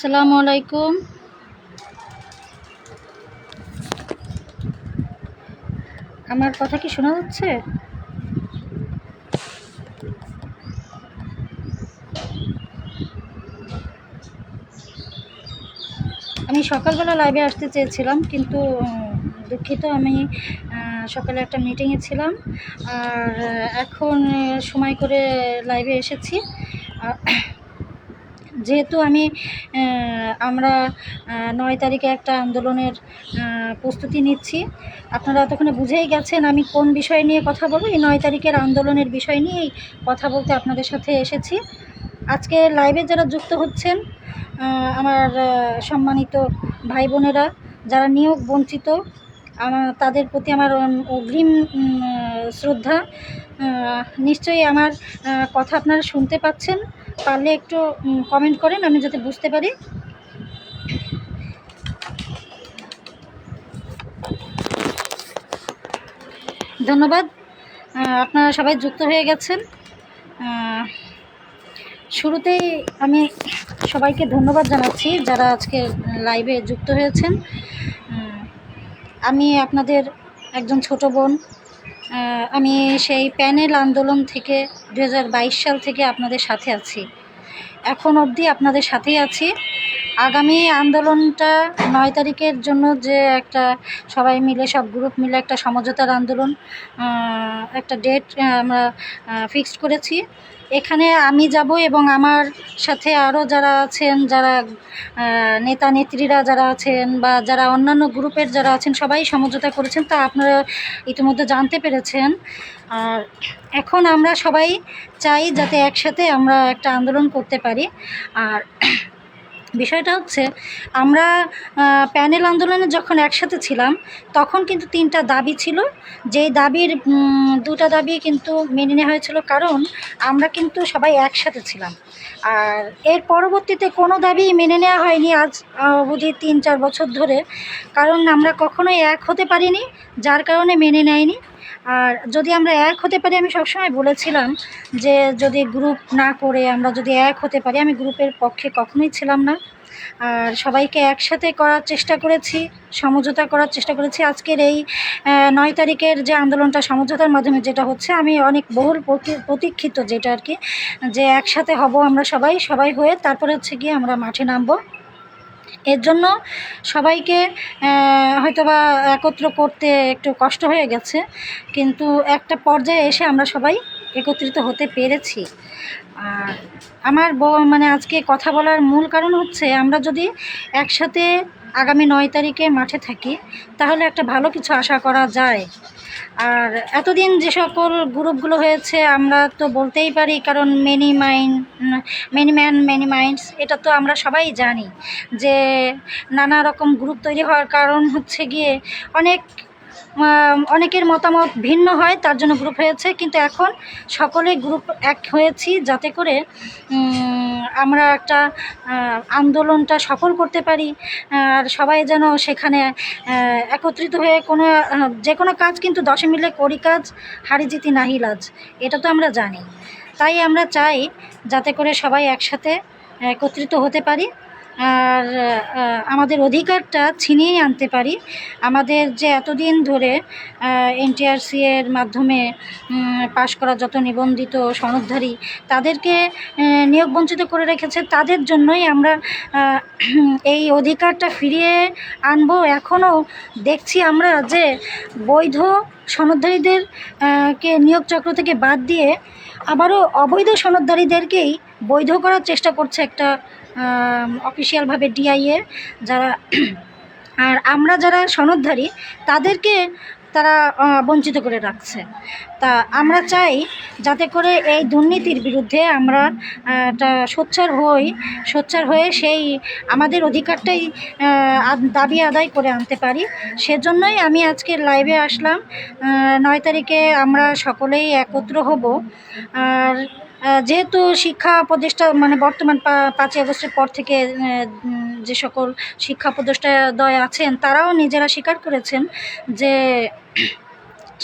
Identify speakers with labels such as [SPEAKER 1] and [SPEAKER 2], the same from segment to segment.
[SPEAKER 1] আসসালামু আলাইকুম। আমার কথা কি শোনা যাচ্ছে? আমি সকালবেলা লাইভে আসতে চেয়েছিলাম, কিন্তু দুঃখিত আমি সকালে একটা মিটিংয়ে ছিলাম, আর এখন সময় করে লাইভে এসেছি। যেহেতু আমি আমরা নয় তারিখে একটা আন্দোলনের প্রস্তুতি নিচ্ছি। আপনারা এতক্ষণে বুঝেই গেছেন আমি কোন বিষয় নিয়ে কথা বলব। এই নয় তারিখের আন্দোলনের বিষয় নিয়েই কথা বলতে আপনাদের সাথে এসেছি। আজকে লাইভে যারা যুক্ত হচ্ছেন আমার সম্মানিত ভাই বোনেরা, যারা নিয়োগ বঞ্চিত, আমার, তাদের প্রতি আমার অগ্রিম শ্রদ্ধা। নিশ্চয়ই আমার কথা আপনারা শুনতে পাচ্ছেন। পারলে একটু কমেন্ট করেন, আমি যাতে বুঝতে পারি। ধন্যবাদ। আপনারা সবাই যুক্ত হয়ে গেছেন। শুরুতেই আমি সবাইকে ধন্যবাদ জানাচ্ছি যারা আজকে লাইভে যুক্ত হয়েছেন। আমি আপনাদের একজন ছোট বোন আমি সেই প্যানেল আন্দোলন থেকে দু হাজার বাইশ সাল থেকে আপনাদের সাথে আছি। এখন অবধি আপনাদের সাথেই আছি। আগামী আন্দোলনটা নয় তারিখের জন্য যে একটা সবাই মিলে, সব গ্রুপ মিলে একটা সমঝোতার আন্দোলন একটা ডেট আমরা ফিক্সড করেছি। এখানে আমি যাব এবং আমার সাথে আরও যারা আছেন, যারা নেতা নেত্রীরা যারা আছেন বা যারা অন্যান্য গ্রুপের যারা আছেন, সবাই সমঝোতা করেছেন। তা আপনারা ইতিমধ্যে জানতে পেরেছেন। আর এখন আমরা সবাই চাই যাতে একসাথে আমরা একটা আন্দোলন করতে পারি। আর বিষয়টা হচ্ছে, আমরা প্যানেল আন্দোলনে যখন একসাথে ছিলাম, তখন কিন্তু তিনটা দাবি ছিল। যেই দাবির দুটা দাবি কিন্তু মেনে নেওয়া হয়েছিল, কারণ আমরা কিন্তু সবাই একসাথে ছিলাম। আর এর পরবর্তীতে কোনো দাবি মেনে নেওয়া হয়নি আজ, অবধি তিন চার বছর ধরে। কারণ আমরা কখনোই এক হতে পারিনি, যার কারণে মেনে নেয়নি। আর যদি আমরা এক হতে পারি, আমি সবসময় বলেছিলাম যে যদি গ্রুপ না করে আমরা যদি এক হতে পারি, আমি গ্রুপের পক্ষে কখনোই ছিলাম না। আর সবাইকে একসাথে করার চেষ্টা করেছি, সমঝোতা করার চেষ্টা করেছি। আজকের এই নয় তারিখের যে আন্দোলনটা সমঝোতার মাধ্যমে যেটা হচ্ছে, আমি অনেক বহুল প্রতি- প্রতীক্ষিত যেটা আর কি, যে একসাথে হব আমরা সবাই সবাই হয়ে তারপরে হচ্ছে গিয়ে আমরা মাঠে নামবো। এর জন্য সবাইকে হয়তো হয়তোবা একত্র করতে একটু কষ্ট হয়ে গেছে, কিন্তু একটা পর্যায়ে এসে আমরা সবাই একত্রিত হতে পেরেছি। আর আমার মানে আজকে কথা বলার মূল কারণ হচ্ছে আমরা যদি একসাথে আগামী নয় তারিখে মাঠে থাকি, তাহলে একটা ভালো কিছু আশা করা যায়। আর এতদিন যে সকল গ্রুপগুলো হয়েছে, আমরা তো বলতেই পারি, কারণ many mind many man many minds এটা তো আমরা সবাই জানি যে নানা রকম গ্রুপ তৈরি হওয়ার কারণ হচ্ছে গিয়ে অনেক অনেকের মতামত ভিন্ন হয়, তার জন্য গ্রুপ হয়েছে, কিন্তু এখন সকলে গ্রুপ এক হয়েছি, যাতে করে আমরা একটা আন্দোলনটা সফল করতে পারি, আর সবাই যেন সেখানে একত্রিত হয়ে কোনো যে কোনো কাজ কিন্তু দশে মিলে করি কাজ, হারি জিতি নাহি লাজ, এটা তো আমরা জানি। তাই আমরা চাই, যাতে করে সবাই একসাথে একত্রিত হতে পারি। আর আমাদের অধিকারটা ছিনিয়ে আনতে পারি। আমাদের যে এতদিন ধরে এনটিআরসি এর মাধ্যমে পাশ করা যত নিবন্ধিত সনদধারী, তাদেরকে নিয়োগ বঞ্চিত করে রেখেছে, তাদের জন্যই আমরা এই অধিকারটা ফিরিয়ে আনব। এখনও দেখছি আমরা যে বৈধ সনদধারীদের কে নিয়োগ চক্র থেকে বাদ দিয়ে আবারও অবৈধ সনদধারীদেরকেই বৈধ করার চেষ্টা করছে একটা অফিসিয়ালভাবে ডিআইএ যারা আর আমরা যারা সনদধারী, তাদেরকে তারা বঞ্চিত করে রাখছে। তা আমরা চাই যাতে করে এই দুর্নীতির বিরুদ্ধে আমরা সোচ্চার হই, সোচ্চার হয়ে সেই আমাদের অধিকারটাই দাবি আদায় করে আনতে পারি। সেজন্যই আমি আজকে লাইভে আসলাম। নয় তারিখে আমরা সকলেই একত্র হব। আর যেহেতু শিক্ষা উপদেষ্টা মানে বর্তমান পাঁচই আগস্টের পর থেকে যে সকল শিক্ষা উপদেষ্টাদ্বয় আছেন, তারাও নিজেরা স্বীকার করেছেন যে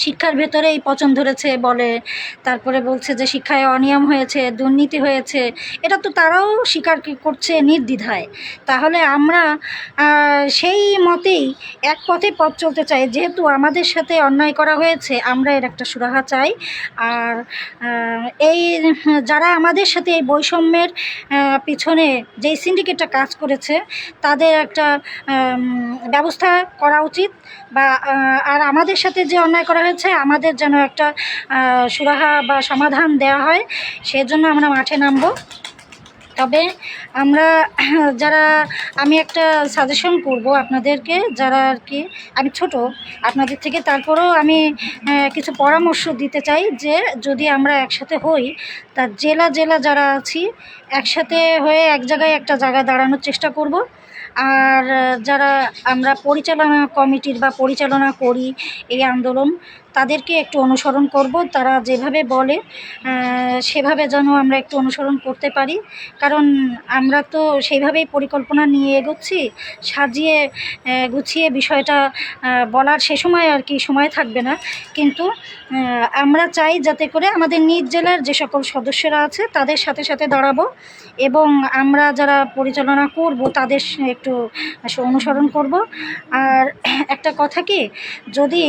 [SPEAKER 1] শিক্ষার ভেতরেই পচন ধরেছে বলে, তারপরে বলছে যে শিক্ষায় অনিয়ম হয়েছে, দুর্নীতি হয়েছে, এটা তো তারাও স্বীকার করছে নির্দ্বিধায়। তাহলে আমরা সেই মতেই এক পথে পথ চলতে চাই, যেহেতু আমাদের সাথে অন্যায় করা হয়েছে, আমরা এর একটা সুরাহা চাই। আর এই, যারা আমাদের সাথে এই বৈষম্যের পিছনে যেই সিন্ডিকেটটা কাজ করেছে, তাদের একটা ব্যবস্থা করা উচিত বা আর আমাদের সাথে যে অন্যায় করা হয়েছে আমাদের যেন একটা সুরাহা বা সমাধান দেওয়া হয়, সেজন্য আমরা মাঠে নামবো। তবে আমরা, যারা, আমি একটা সাজেশন করব আপনাদেরকে, যারা আর কি, আমি ছোট, আপনাদের থেকে তারপরেও আমি কিছু পরামর্শ দিতে চাই যে, যদি আমরা একসাথে হই, তা জেলা জেলা যারা আছি, একসাথে হয়ে এক জায়গায় একটা জায়গায় দাঁড়ানোর চেষ্টা করব। আর যারা আমরা পরিচালনা কমিটির বা পরিচালনা করি এই আন্দোলন তাদেরকে একটু অনুসরণ করব। তারা যেভাবে বলে সেভাবে যেন আমরা একটু অনুসরণ করতে পারি। কারণ আমরা তো সেইভাবেই পরিকল্পনা নিয়ে এগোচ্ছি। সাজিয়ে গুছিয়ে বিষয়টা বলার সে সময় আর কি সময় থাকবে না। কিন্তু আমরা চাই যাতে করে আমাদের নিজ জেলার যে সকল সদস্যরা আছে, তাদের সাথে সাথে দাঁড়াবো এবং আমরা যারা পরিচালনা করব, তাদের একটু অনুসরণ করব। আর একটা কথা কি, যদি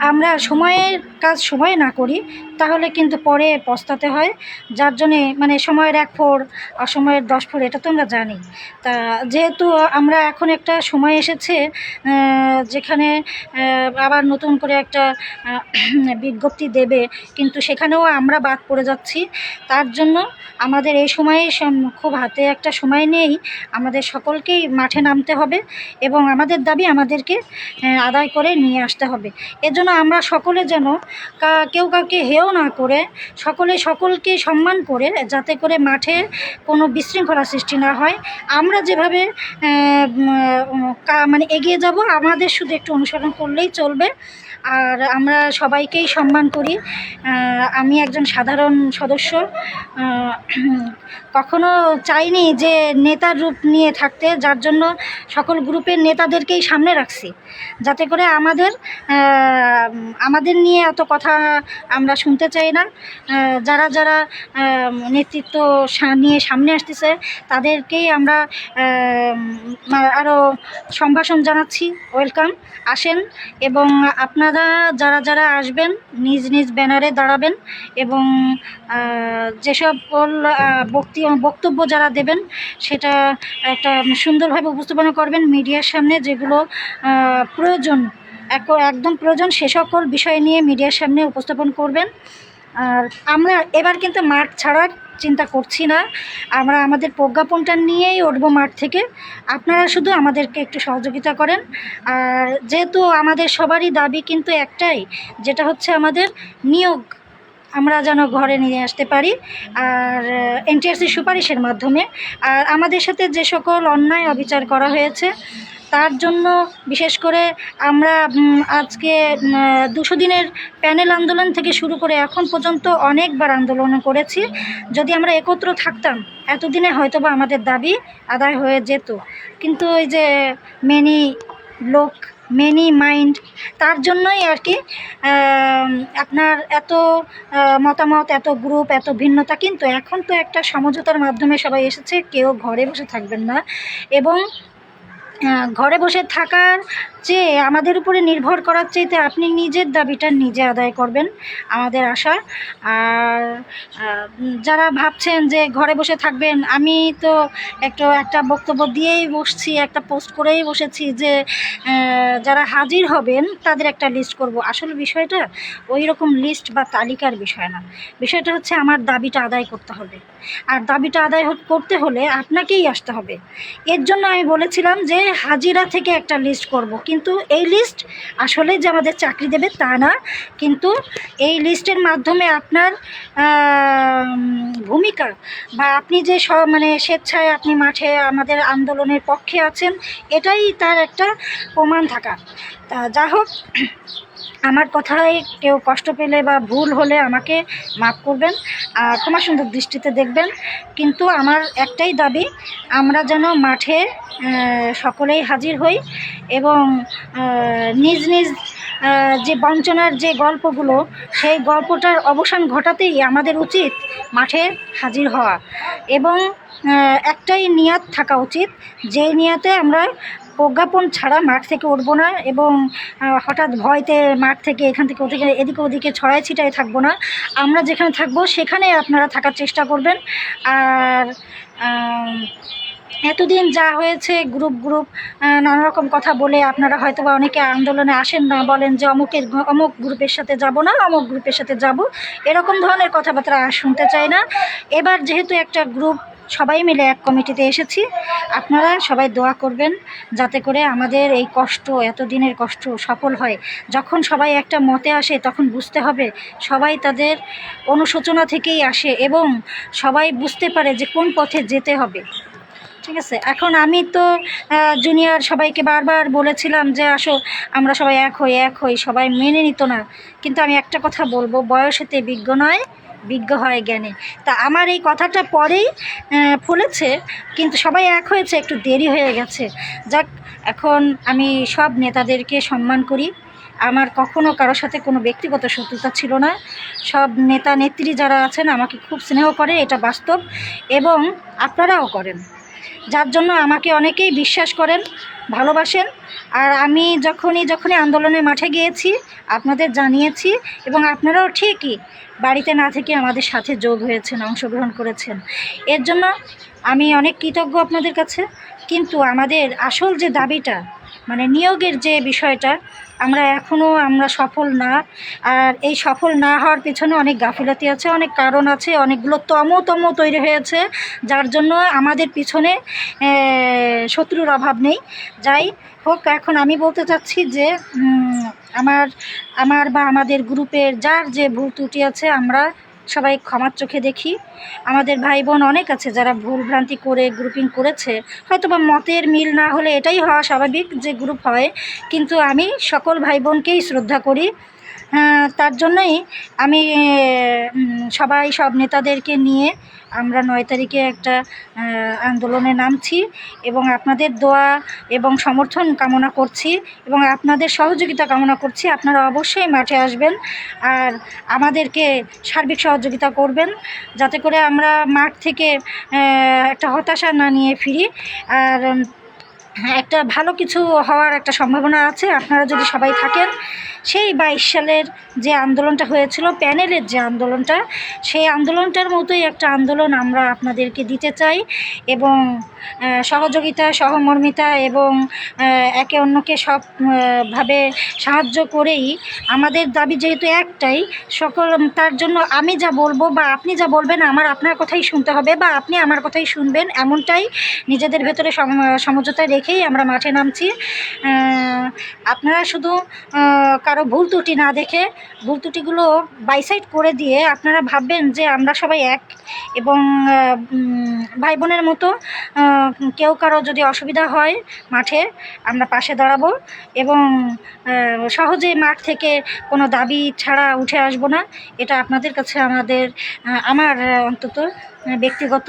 [SPEAKER 1] আমরা সময়ের কাজ সময়ে না করি তাহলে কিন্তু পরে পস্তাতে হয়। যার জন্যে মানে সময়ের এক ফোর অসময়ের দশ ফোর এটা তো আমরা জানি তা যেহেতু আমরা এখন একটা সময় এসেছে যেখানে আবার নতুন করে একটা বিজ্ঞপ্তি দেবে, কিন্তু সেখানেও আমরা বাদ পড়ে যাচ্ছি। তার জন্য আমাদের এই সময়ে খুব হাতে একটা সময় নেই। আমাদের সকলকেই মাঠে নামতে হবে এবং আমাদের দাবি আমাদেরকে আদায় করে নিয়ে আসতে হবে। এর জন্য আমরা সকলে যেন কেউ কাউকে হেয় না করে সকলে সকলকে সম্মান করে যাতে করে মাঠে কোনো বিশৃঙ্খলা সৃষ্টি না হয়। আমরা যেভাবে মানে এগিয়ে যাব, আমাদের শুধু একটু অনুসরণ করলেই চলবে। আর আমরা সবাইকেই সম্মান করি। আমি একজন সাধারণ সদস্য। কখনো চাইনি যে নেতার রূপ নিয়ে থাকতে, যার জন্য সকল গ্রুপের নেতাদেরকেই সামনে রাখছি। যাতে করে আমাদের আমাদের নিয়ে এত কথা আমরা শুনতে চাই না। যারা যারা নেতৃত্ব নিয়ে সামনে আসতেছে, তাদেরকেই আমরা আরও সম্ভাষণ জানাচ্ছি। ওয়েলকাম, আসেন, এবং আপনারা যারা যারা আসবেন, নিজ নিজ ব্যানারে দাঁড়াবেন এবং যেসব বক্তি, বক্তব্য যারা দেবেন, সেটা একটা সুন্দরভাবে উপস্থাপনা করবেন মিডিয়ার সামনে যেগুলো প্রয়োজন, এক- একদম প্রয়োজন, সে সকল বিষয় নিয়ে মিডিয়ার সামনে উপস্থাপন করবেন। আর আমরা, এবার কিন্তু মাঠ ছাড়ার চিন্তা করছি না। আমরা আমাদের প্রজ্ঞাপনটা নিয়েই উঠবো মাঠ থেকে। আপনারা শুধু আমাদেরকে একটু সহযোগিতা করেন। আর যেহেতু আমাদের সবারই দাবি কিন্তু একটাই, যেটা হচ্ছে আমাদের নিয়োগ। আমরা যেন ঘরে নিয়ে আসতে পারি আর এনটিআরসি সুপারিশের মাধ্যমে। আর আমাদের সাথে যে সকল অন্যায় অবিচার করা হয়েছে, তার জন্য বিশেষ করে আমরা আজকে দুশো দিনের প্যানেল আন্দোলন থেকে শুরু করে এখন পর্যন্ত অনেকবার আন্দোলন করেছি। যদি আমরা একত্র থাকতাম, এতদিনে হয়তো বা আমাদের দাবি আদায় হয়ে যেত। কিন্তু ওই যে মেনি লোক মেনি মাইন্ড তার জন্যই আর কি আপনার এত মতামত, এত গ্রুপ এত ভিন্নতা কিন্তু এখন তো একটা সমঝোতার মাধ্যমে সবাই এসেছে, কেউ ঘরে বসে থাকবেন না। এবং ঘরে বসে থাকার চেয়ে আমাদের উপরে নির্ভর করার চাইতে আপনি নিজের দাবিটা নিজে আদায় করবেন, আমাদের আশা। আর যারা ভাবছেন যে ঘরে বসে থাকবেন, আমি তো একটু একটা বক্তব্য দিয়েই বসছি, একটা পোস্ট করেই বসেছি যে যারা হাজির হবেন তাদের একটা লিস্ট করব। আসল বিষয়টা ওই রকম লিস্ট বা তালিকার বিষয় না। বিষয়টা হচ্ছে আমার দাবিটা আদায় করতে হবে। আর দাবিটা আদায় করতে হলে আপনাকেই আসতে হবে। এর জন্য আমি বলেছিলাম যে হাজিরা থেকে একটা লিস্ট করব। কিন্তু এই লিস্ট আসলে যে আমাদের চাকরি দেবে তা না। কিন্তু এই লিস্টের মাধ্যমে আপনার ভূমিকা বা আপনি যে স মানে স্বেচ্ছায় আপনি মাঠে আমাদের আন্দোলনের পক্ষে আছেন, এটাই তার একটা প্রমাণ থাকা। তা যা হোক আমার কথায় কেউ কষ্ট পেলে বা ভুল হলে আমাকে মাফ করবেন আর ক্ষমা সুন্দর দৃষ্টিতে দেখবেন। কিন্তু আমার একটাই দাবি, আমরা যেন মাঠে সকলেই হাজির হই এবং নিজ নিজ যে বঞ্চনার যে গল্পগুলো, সেই গল্পটার অবসান ঘটাতেই আমাদের উচিত মাঠে হাজির হওয়া। এবং একটাই নিয়াত থাকা উচিত যে নিয়াতে আমরা প্রজ্ঞাপন ছাড়া মাঠ থেকে উঠবো না এবং হঠাৎ ভয়তে মাঠ থেকে এখান থেকে ওদিকে, এদিকে ওদিকে ছড়াই ছিটায় থাকব না। আমরা যেখানে থাকব সেখানে আপনারা থাকার চেষ্টা করবেন। আর এতদিন যা হয়েছে গ্রুপ গ্রুপ নানা রকম কথা বলে আপনারা হয়তো বা অনেকে আন্দোলনে আসেন না, বলেন যে অমুকের অমুক গ্রুপের সাথে যাব না, অমুক গ্রুপের সাথে যাব। এরকম ধরনের কথাবার্তা শুনতে চাই না। এবার যেহেতু একটা গ্রুপ সবাই মিলে এক কমিটিতে এসেছি। আপনারা সবাই দোয়া করবেন যাতে করে আমাদের এই কষ্ট, এতদিনের কষ্ট সফল হয়। যখন সবাই একটা মতে আসে, তখন বুঝতে হবে সবাই তাদের অনুশোচনা থেকেই আসে এবং সবাই বুঝতে পারে যে কোন পথে যেতে হবে। ঠিক আছে? এখন আমি তো জুনিয়র সবাইকে বারবার বলেছিলাম যে আসো, আমরা সবাই এক হই এক হই, সবাই মেনে নিত না। কিন্তু আমি একটা কথা বলব বয়সেতে বিজ্ঞ নয়। বিজ্ঞ হয় জ্ঞানে। তা আমার এই কথাটা পরেই ফলেছে, কিন্তু সবাই এক হয়েছে, একটু দেরি হয়ে গেছে। যাক, এখন আমি সব নেতাদেরকে সম্মান করি। আমার কখনো কারোর সাথে কোনো ব্যক্তিগত শত্রুতা ছিল না। সব নেতা নেত্রী যারা আছেন, আমাকে খুব স্নেহ করে, এটা বাস্তব। এবং আপনারাও করেন। যার জন্য আমাকে অনেকেই বিশ্বাস করেন, ভালোবাসেন। আর আমি যখনই যখনই আন্দোলনের মাঠে গিয়েছি, আপনাদের জানিয়েছি এবং আপনারাও ঠিকই বাড়িতে না থেকে আমাদের সাথে যোগ হয়েছেন, অংশগ্রহণ করেছেন। এর জন্য আমি অনেক কৃতজ্ঞ আপনাদের কাছে। কিন্তু আমাদের আসল যে দাবিটা মানে নিয়োগের যে বিষয়টা আমরা এখনও আমরা সফল না। আর এই সফল না হওয়ার পিছনে অনেক গাফিলতি আছে, অনেক কারণ আছে, অনেকগুলো তম তম তৈরি হয়েছে, যার জন্য আমাদের পিছনে শত্রুর অভাব নেই। যাই হোক, এখন আমি বলতে চাচ্ছি যে আমার আমার বা আমাদের গ্রুপের যার যে ভুল ত্রুটি আছে, আমরা সবাই ক্ষমার চোখে দেখি। আমাদের ভাই বোন অনেক আছে যারা ভুল ভ্রান্তি করে গ্রুপিং করেছে। হয়তো বা মতের মিল না হলে এটাই হওয়া স্বাভাবিক যে গ্রুপ হয়। কিন্তু আমি সকল ভাই বোনকেই শ্রদ্ধা করি। তার জন্যই আমি সবাই সব নেতাদেরকে নিয়ে আমরা নয় তারিখে একটা আন্দোলনে নামছি এবং আপনাদের দোয়া এবং সমর্থন কামনা করছি এবং আপনাদের সহযোগিতা কামনা করছি। আপনারা অবশ্যই মাঠে আসবেন আর আমাদেরকে সার্বিক সহযোগিতা করবেন যাতে করে আমরা মাঠ থেকে একটা হতাশা না নিয়ে ফিরি। আর হ্যাঁ, একটা ভালো কিছু হওয়ার একটা সম্ভাবনা আছে। আপনারা যদি সবাই থাকেন সেই বাইশ সালের যে আন্দোলনটা হয়েছিল প্যানেলের যে আন্দোলনটা সেই আন্দোলনটার মতোই একটা আন্দোলন আমরা আপনাদেরকে দিতে চাই এবং সহযোগিতা সহমর্মিতা এবং একে অন্যকে সব আহ, ভাবে সাহায্য করেই আমাদের দাবি যেহেতু একটাই সকল তার জন্য আমি যা বলব বা আপনি যা বলবেন আমার আপনার কথাই শুনতে হবে বা আপনি আমার কথাই শুনবেন এমনটাই নিজেদের ভেতরে সম- সমঝোতা রেখেই আমরা মাঠে নামছি। আপনারা শুধু কারও ভুল ত্রুটি না দেখে ভুল ত্রুটিগুলো বাইসাইড করে দিয়ে আপনারা ভাববেন যে আমরা সবাই এক এবং ভাই বোনের মতো কেউ কারও যদি অসুবিধা হয় মাঠে, আমরা পাশে দাঁড়াবো এবং সহজে মাঠ থেকে কোনো দাবি ছাড়া উঠে আসব না। এটা আপনাদের কাছে আমাদের আমার অন্তত ব্যক্তিগত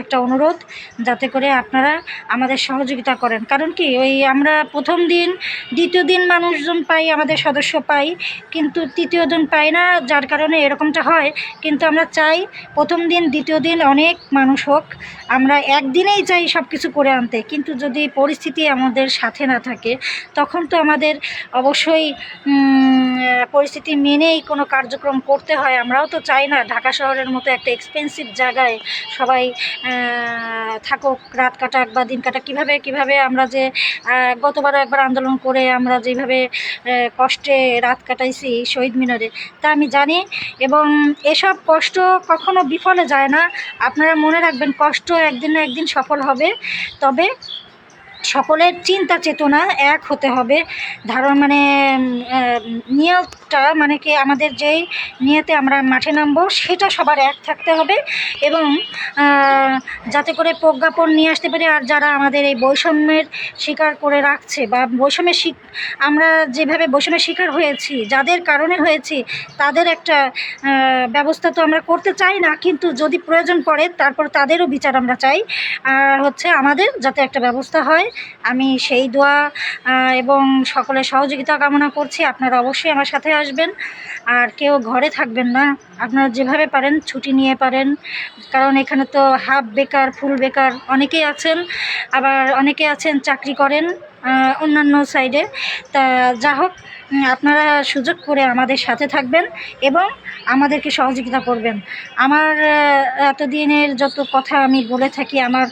[SPEAKER 1] একটা অনুরোধ যাতে করে আপনারা আমাদের সহযোগিতা করেন। কারণ কি, ওই আমরা প্রথম দিন, দ্বিতীয় দিন মানুষজন পাই, আমাদের সদস্য পাই, কিন্তু তৃতীয় দিন পাই না, যার কারণে এরকমটা হয়। কিন্তু আমরা চাই প্রথম দিন, দ্বিতীয় দিন অনেক মানুষ হোক আমরা একদিনেই চাই সব কিছু করে আনতে, কিন্তু যদি পরিস্থিতি আমাদের সাথে না থাকে, তখন তো আমাদের অবশ্যই পরিস্থিতি মেনেই কোনো কার্যক্রম করতে হয়। আমরাও তো চাই না, ঢাকা শহরের মতো একটা এক্সপেন্সিভ জায়গায় সবাই থাকুক, রাত কাটাক বা দিন কাটাক। কীভাবে কীভাবে আমরা যে গতবারও একবার আন্দোলন করে আমরা যেভাবে কষ্টে রাত কাটাইছি শহীদ মিনারে, তা আমি জানি। এবং এসব কষ্ট কখনো বিফলে যায় না। আপনারা মনে রাখবেন, কষ্ট একদিন না একদিন সফল হবে। তবে সকলের চিন্তা চেতনা এক হতে হবে। ধারণ মানে উম, নিয়তটা মানে কি আমাদের যেই নিয়েতে আমরা মাঠে নামবো, সেটা সবার এক থাকতে হবে এবং যাতে করে প্রজ্ঞাপন নিয়ে আসতে পারি আর যারা আমাদের এই বৈষম্যের শিকার করে রাখছে বা বৈষম্যের শিক, আমরা যেভাবে বৈষম্যের শিকার হয়েছি, যাদের কারণে হয়েছি, তাদের একটা ব্যবস্থা তো আমরা করতে চাই না, কিন্তু যদি প্রয়োজন পড়ে তারপর তাদেরও বিচার আমরা চাই। আর হচ্ছে আমাদের যাতে একটা ব্যবস্থা হয়, আমি সেই দোয়া এবং সকলের সহযোগিতা কামনা করছি। আপনারা অবশ্যই আমার সাথে আসবেন আর কেউ ঘরে থাকবেন না। আপনারা যেভাবে পারেন ছুটি নিয়ে পারেন। কারণ এখানে তো হাফ বেকার, ফুল বেকার অনেকেই আছেন। আবার অনেকে আছেন, চাকরি করেন অন্যান্য সাইডে তা যা হোক আপনারা সুযোগ করে আমাদের সাথে থাকবেন এবং আমাদেরকে সহযোগিতা করবেন। আমার এতদিনের যত কথা আমি বলে থাকি, আমার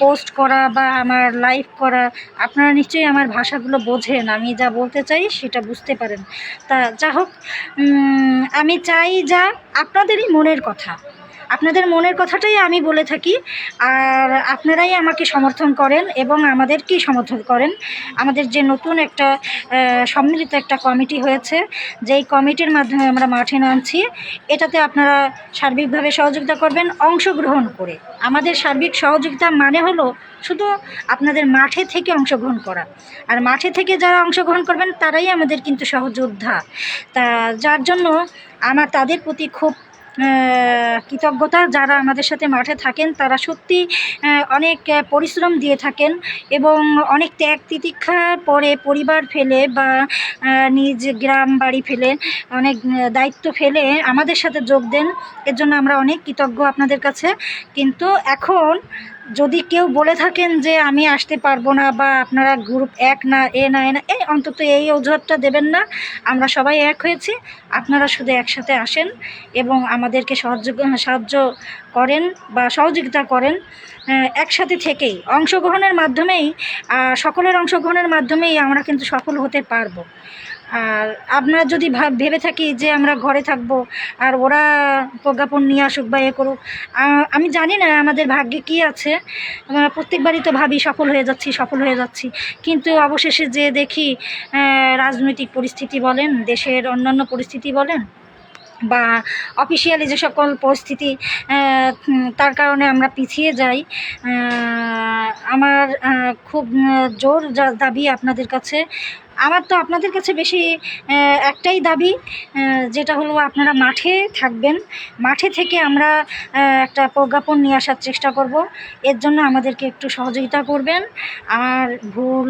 [SPEAKER 1] পোস্ট করা বা আমার লাইভ করা, আপনারা নিশ্চয়ই আমার ভাষাগুলো বোঝেন, আমি যা বলতে চাই সেটা বুঝতে পারেন। তা যা হোক আমি চাই যা আপনাদেরই মনের কথা। আপনাদের মনের কথাটাই আমি বলে থাকি। আর আপনারাই আমাকে সমর্থন করেন এবং আমাদেরকেই সমর্থন করেন। আমাদের যে নতুন একটা সম্মিলিত একটা কমিটি হয়েছে, যেই কমিটির মাধ্যমে আমরা মাঠে নামছি, এটাতে আপনারা সার্বিকভাবে সহযোগিতা করবেন, অংশগ্রহণ করে। আমাদের সার্বিক সহযোগিতা মানে হলো শুধু আপনাদের মাঠে থেকে অংশগ্রহণ করা। আর মাঠে থেকে যারা অংশগ্রহণ করবেন, তারাই আমাদের কিন্তু সহযোদ্ধা তা, যার জন্য আমার, তাদের প্রতি খুব কৃতজ্ঞতা যারা আমাদের সাথে মাঠে থাকেন, তারা সত্যি অনেক পরিশ্রম দিয়ে থাকেন এবং অনেক ত্যাগ তিতিক্ষার পরে পরিবার ফেলে বা নিজ গ্রাম বাড়ি ফেলে অনেক দায়িত্ব ফেলে আমাদের সাথে যোগ দেন। এর জন্য আমরা অনেক কৃতজ্ঞ আপনাদের কাছে। কিন্তু এখন যদি কেউ বলে থাকেন যে আমি আসতে পারব না বা আপনারা গ্রুপ এক না, এ না এ না, এই অন্তত এই অজুহাতটা দেবেন না। আমরা সবাই এক হয়েছি। আপনারা শুধু একসাথে আসেন এবং আমাদেরকে সাহায্য সাহায্য করেন বা সহযোগিতা করেন একসাথে থেকেই। অংশগ্রহণের মাধ্যমেই সকলের অংশগ্রহণের মাধ্যমেই আমরা কিন্তু সফল হতে পারব। আর আপনারা যদি ভাব ভেবে থাকি যে আমরা ঘরে থাকব, আর ওরা প্রজ্ঞাপন নিয়ে আসুক বা এ করুক আমি জানি না আমাদের ভাগ্যে কী আছে। প্রত্যেকবারই তো ভাবি সফল হয়ে যাচ্ছি, সফল হয়ে যাচ্ছি। কিন্তু অবশেষে যে দেখি রাজনৈতিক পরিস্থিতি বলেন, দেশের অন্যান্য পরিস্থিতি বলেন, বা অফিসিয়ালি যে সকল পরিস্থিতি তার কারণে আমরা পিছিয়ে যাই। আমার খুব জোর দাবি আপনাদের কাছে। আমার তো আপনাদের কাছে বেশি একটাই দাবি যেটা হলো আপনারা মাঠে থাকবেন। মাঠে থেকে আমরা একটা প্রজ্ঞাপন নিয়ে আসার চেষ্টা করব। এর জন্য আমাদেরকে একটু সহযোগিতা করবেন। আর ভুল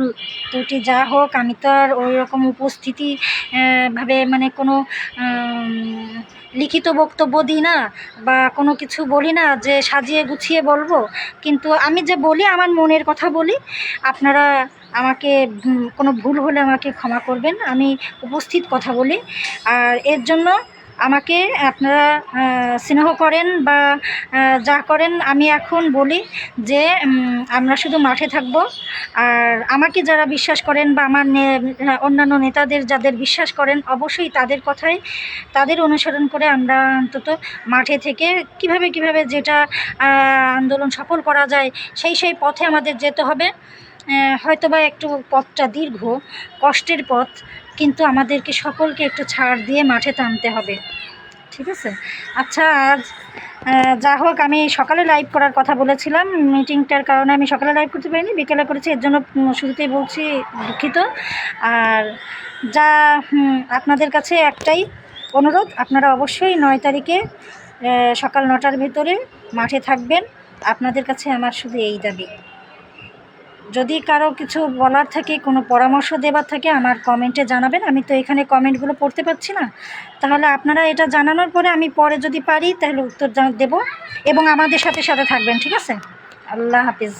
[SPEAKER 1] ত্রুটি যা হোক, আমি তো আর ওই রকম উপস্থিতি ভাবে মানে কোনো লিখিত বক্তব্য দিই না বা কোনো কিছু বলি না, যে সাজিয়ে গুছিয়ে বলব। কিন্তু আমি যে বলি, আমার মনের কথা বলি, আপনারা আমাকে কোনো ভুল হলে আমাকে ক্ষমা করবেন। আমি উপস্থিত কথা বলি। আর এর জন্য আমাকে আপনারা স্নেহ করেন বা যা করেন, আমি এখন বলি যে আমরা শুধু মাঠে থাকব। আর আমাকে যারা বিশ্বাস করেন বা আমার অন্যান্য নেতাদের যাদের বিশ্বাস করেন, অবশ্যই তাদের কথাই, তাদের অনুসরণ করে আমরা অন্তত মাঠে থেকে কীভাবে কীভাবে যেটা আন্দোলন সফল করা যায়, সেই সেই পথে আমাদের যেতে হবে। আহ, হয়তোবা একটু পথটা দীর্ঘ কষ্টের পথ কিন্তু আমাদেরকে সকলকে একটু ছাড় দিয়ে মাঠে টানতে হবে। ঠিক আছে? আচ্ছা আজ যা হোক আমি সকালে লাইভ করার কথা বলেছিলাম। মিটিংটার কারণে আমি সকালে লাইভ করতে পারিনি বিকেলে করেছি এর জন্য শুরুতেই বলছি দুঃখিত। আর যা আপনাদের কাছে একটাই অনুরোধ আপনারা অবশ্যই নয় তারিখে সকাল নটার ভেতরে মাঠে থাকবেন। আপনাদের কাছে আমার শুধু এই দাবি। যদি কারও কিছু বলার থাকে, কোনো পরামর্শ দেবার থাকে আমার কমেন্টে জানাবেন, আমি তো এখানে কমেন্টগুলো পড়তে পারছি না। তাহলে আপনারা এটা জানানোর পরে আমি পরে যদি পারি, তাহলে উত্তর দেব এবং আমাদের সাথে সাথে থাকবেন, ঠিক আছে? আল্লাহ হাফিজ।